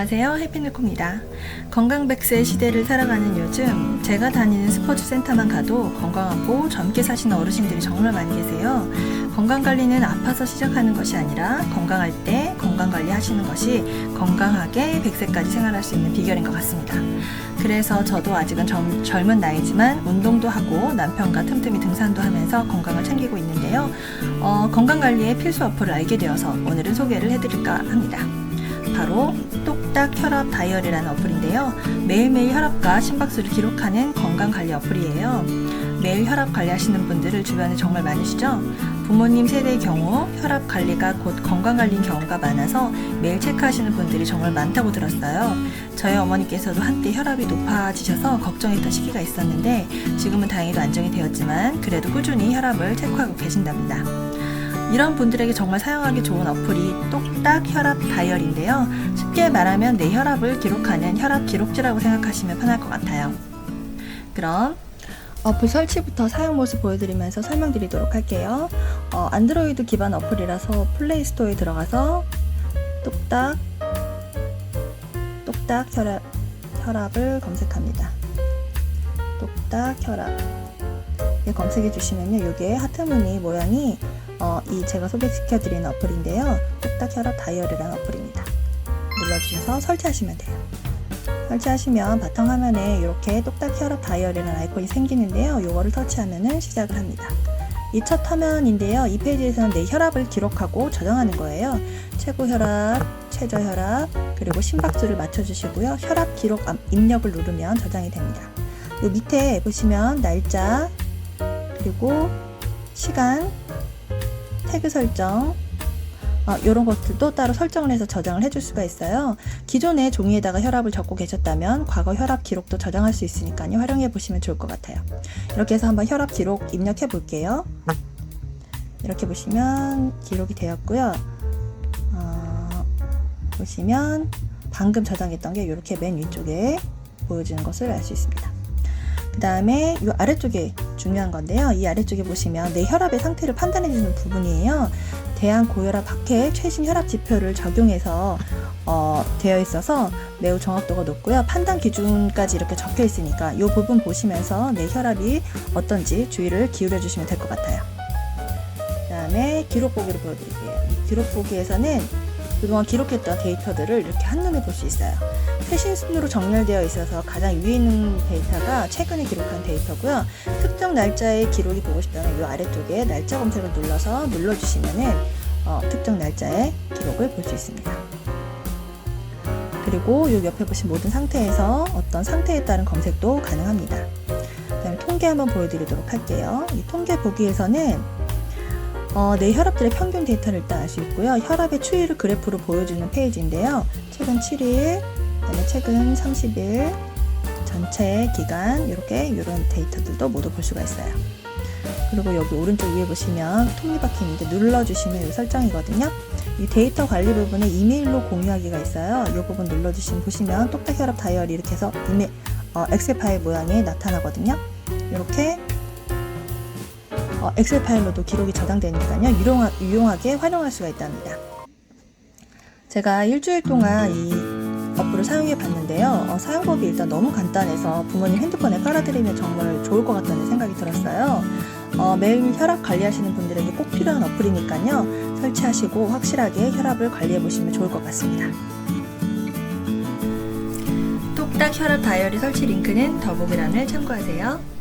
안녕하세요. 해피누코입니다. 건강 백세 시대를 살아가는 요즘 제가 다니는 스포츠 센터만 가도 건강하고 젊게 사시는 어르신들이 정말 많이 계세요. 건강 관리는 아파서 시작하는 것이 아니라 건강할 때 건강 관리 하시는 것이 건강하게 100세까지 생활할 수 있는 비결인 것 같습니다. 그래서 저도 아직은 젊, 젊은 나이지만 운동도 하고 남편과 틈틈이 등산도 하면서 건강을 챙기고 있는데요. 어, 건강 관리의 필수 어플을 알게 되어서 오늘은 소개를 해드릴까 합니다. 바로 똑딱 혈압 다이어리라는 어플인데요. 매일매일 혈압과 심박수를 기록하는 건강관리 어플이에요. 매일 혈압 관리하시는 분들을 주변에 정말 많으시죠? 부모님 세대의 경우 혈압 관리가 곧 건강 관리인 경우가 많아서 매일 체크하시는 분들이 정말 많다고 들었어요. 저희 어머니께서도 한때 혈압이 높아지셔서 걱정했던 시기가 있었는데 지금은 다행히도 안정이 되었지만 그래도 꾸준히 혈압을 체크하고 계신답니다. 이런 분들에게 정말 사용하기 좋은 어플이 똑딱 혈압 다이어리인데요. 쉽게 말하면 내 혈압을 기록하는 혈압 기록지라고 생각하시면 편할 것 같아요. 그럼 어플 설치부터 사용 모습 보여드리면서 설명드리도록 할게요. 어, 안드로이드 기반 어플이라서 플레이 스토어에 들어가서 똑딱 똑딱 혈압, 혈압을 검색합니다. 똑딱 혈압 예, 검색해 주시면요. 이게 하트 무늬 모양이 어, 이 제가 소개시켜드리는 어플인데요. 똑딱 혈압 다이어리라는 어플입니다. 눌러주셔서 설치하시면 돼요. 설치하시면 바탕 화면에 이렇게 똑딱 혈압 다이어리라는 아이콘이 생기는데요. 이거를 터치하면 시작을 합니다. 이 첫 화면인데요. 이 페이지에서는 내 혈압을 기록하고 저장하는 거예요. 최고 혈압, 최저 혈압, 그리고 심박수를 맞춰주시고요. 혈압 기록 입력을 누르면 저장이 됩니다. 이 밑에 보시면 날짜, 그리고 시간, 태그 설정, 어, 이런 것들도 따로 설정을 해서 저장을 해줄 수가 있어요. 기존에 종이에다가 혈압을 적고 계셨다면 과거 혈압 기록도 저장할 수 있으니까요. 활용해 보시면 좋을 것 같아요. 이렇게 해서 한번 혈압 기록 입력해 볼게요. 이렇게 보시면 기록이 되었고요. 어, 보시면 방금 저장했던 게 이렇게 맨 위쪽에 보여지는 것을 알 수 있습니다. 그 다음에 이 아래쪽에 중요한 건데요. 이 아래쪽에 보시면 내 혈압의 상태를 판단해주는 부분이에요. 대한 고혈압 박해 최신 혈압 지표를 적용해서 어, 되어 있어서 매우 정확도가 높고요. 판단 기준까지 이렇게 적혀 있으니까 이 부분 보시면서 내 혈압이 어떤지 주의를 기울여 주시면 될 것 같아요. 그 다음에 기록 보기를 보여드릴게요. 이 기록 보기에서는 그동안 기록했던 데이터들을 이렇게 한눈에 볼 수 있어요. 최신 순으로 정렬되어 있어서 가장 위에 있는 데이터가 최근에 기록한 데이터고요. 특정 날짜의 기록이 보고 싶다면 이 아래쪽에 날짜 검색을 눌러서 눌러주시면은 어, 특정 날짜의 기록을 볼 수 있습니다. 그리고 이 옆에 보신 모든 상태에서 어떤 상태에 따른 검색도 가능합니다. 그다음에 통계 한번 보여드리도록 할게요. 이 통계 보기에서는 어, 내 혈압들의 평균 데이터를 일단 알 수 있고요. 혈압의 추이를 그래프로 보여주는 페이지인데요. 최근 7일, 그다음에 최근 30일, 전체 기간 이렇게 이런 데이터들도 모두 볼 수가 있어요. 그리고 여기 오른쪽 위에 보시면 톱니바퀴 있는데 눌러주시면 이 설정이거든요. 이 데이터 관리 부분에 이메일로 공유하기가 있어요. 이 부분 눌러주시면 보시면 똑딱 혈압 다이어리 이렇게 해서 이메 어, 엑셀 파일 모양이 나타나거든요. 이렇게 어, 엑셀 파일로도 기록이 저장되니까요. 유용하, 유용하게 활용할 수가 있답니다. 제가 일주일 동안 이 어플을 사용해 봤는데요. 어, 사용법이 일단 너무 간단해서 부모님 핸드폰에 깔아드리면 정말 좋을 것 같다는 생각이 들었어요. 어, 매일 혈압 관리하시는 분들에게 꼭 필요한 어플이니까요. 설치하시고 확실하게 혈압을 관리해 보시면 좋을 것 같습니다. 똑딱 혈압 다이어리 설치 링크는 더보기란을 참고하세요.